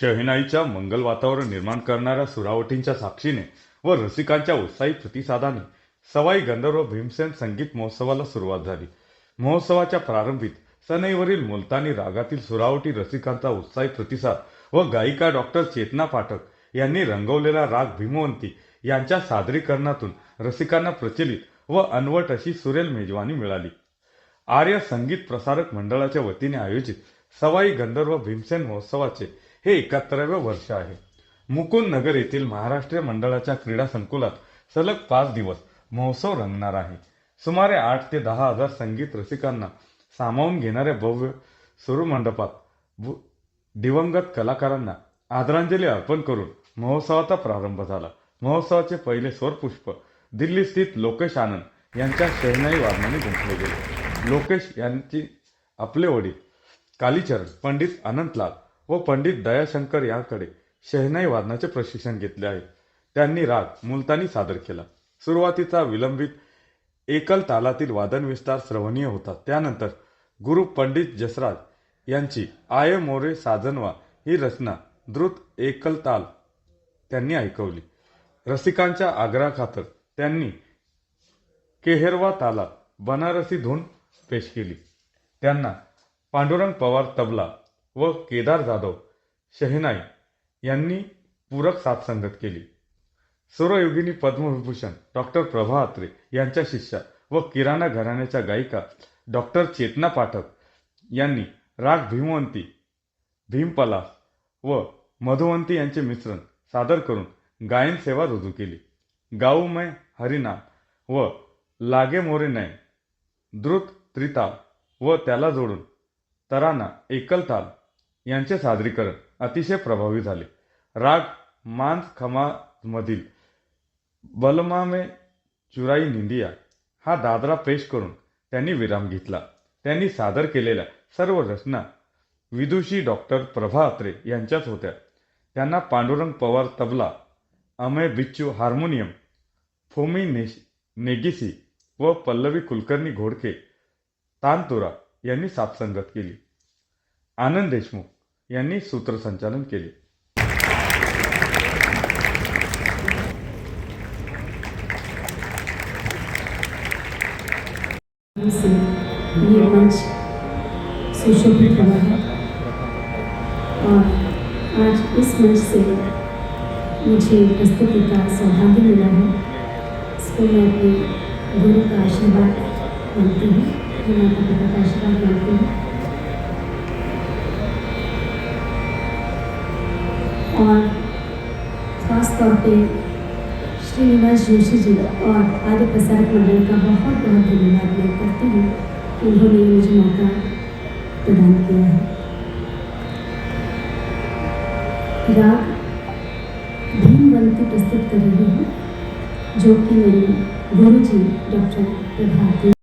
शहनाईच्या मंगल वातावरण निर्माण करणाऱ्या सुरावटींच्या साक्षीने व रसिकांच्या उत्साही प्रतिसादाने सवाई गंधर्व भीमसेन संगीत महोत्सवाला सुरुवात झाली. महोत्सवाच्या प्रारंभीत सनईवरील मुलतानी रागातील सुरावटी रसिकांचा उत्साही प्रतिसाद व गायिका डॉक्टर चेतना पाठक यांनी रंगवलेला राग भीमवंती यांच्या सादरीकरणातून रसिकांना प्रचलित व अनवट अशी सुरेल मेजवानी मिळाली. आर्य संगीत प्रसारक मंडळाच्या वतीने आयोजित सवाई गंधर्व भीमसेन महोत्सवाचे हे एकाहत्तराव्या वर्ष आहे. मुकुंद नगर येथील महाराष्ट्रीय मंडळाच्या क्रीडा संकुलात सलग पाच दिवस महोत्सव रंगणार आहे. सुमारे आठ ते दहा हजार संगीत रसिकांना सामावून घेणाऱ्या भव्य सुरमंडपात दिवंगत कलाकारांना आदरांजली अर्पण करून महोत्सवाचा प्रारंभ झाला. महोत्सवाचे पहिले स्वरपुष्प दिल्ली स्थित लोकेश आनंद यांच्या शहनाई वादनाने गुंफले गेले. लोकेश यांची आपले वडील कालीचरण पंडित अनंतलाल व पंडित दयाशंकर यांकडे शहनाई वादनाचे प्रशिक्षण घेतले आहे. त्यांनी राग मुलतानी सादर केला. सुरुवातीचा विलंबित एकल तालातील वादन विस्तार श्रवणीय होता. त्यानंतर गुरु पंडित जसराज यांची आय मोरे साजनवा ही रचना द्रुत एकल ताल त्यांनी ऐकवली. रसिकांच्या आग्रहाखातर त्यांनी केहरवा तालात बनारसी धून पेश केली. त्यांना पांडुरंग पवार तबला व केदार जाधव शहनाई यांनी पूरक साथसंगत केली. सुरयोगिनी पद्मविभूषण डॉक्टर प्रभा अत्रे यांच्या शिष्या व किराणा घराण्याच्या गायिका डॉक्टर चेतना पाठक यांनी राग भीमवंती भीमपला व मधुवंती यांचे मिश्रण सादर करून गायन सेवा रुजू केली. गाऊमय हरिनाम व लागे मोरे नय द्रुत त्रिताल व त्याला जोडून तराना एकल ताल यांचे सादरीकरण अतिशय प्रभावी झाले. राग मांस खमामधील बलमामे बलमा चुराई निंदिया हा दादरा पेश करून त्यांनी विराम घेतला. त्यांनी सादर केलेल्या सर्व रचना विदुषी डॉक्टर प्रभा अत्रे यांच्याच होत्या. त्यांना Pandurang Pawar tabla Amay Bichchu harmonium Fumi Nesh Negishi व पल्लवी कुलकर्णी घोडके तानतुरा यांनी साथसंगत केली. आनंद देशमुख यांनी सूत्रसंचालन केले. सुशोभित हुआ आज इस मंच से मुझे प्रस्तुति का सौभाग्य मिला है इसको मैं अपने गुरु का आशीर्वाद मानती हूँ माता पिता का आशीर्वाद मानती हूँ और ख़ास तौर पे श्रीनिवास जोशी जी और आर्य प्रसारक मंडल का बहुत बहुत धन्यवाद मैं करती हूँ कि उन्होंने मुझे मौका प्रदान किया है। राग भीमवंती प्रस्तुत कर रही हूँ, जो कि मेरे guru ji doctor Prabhati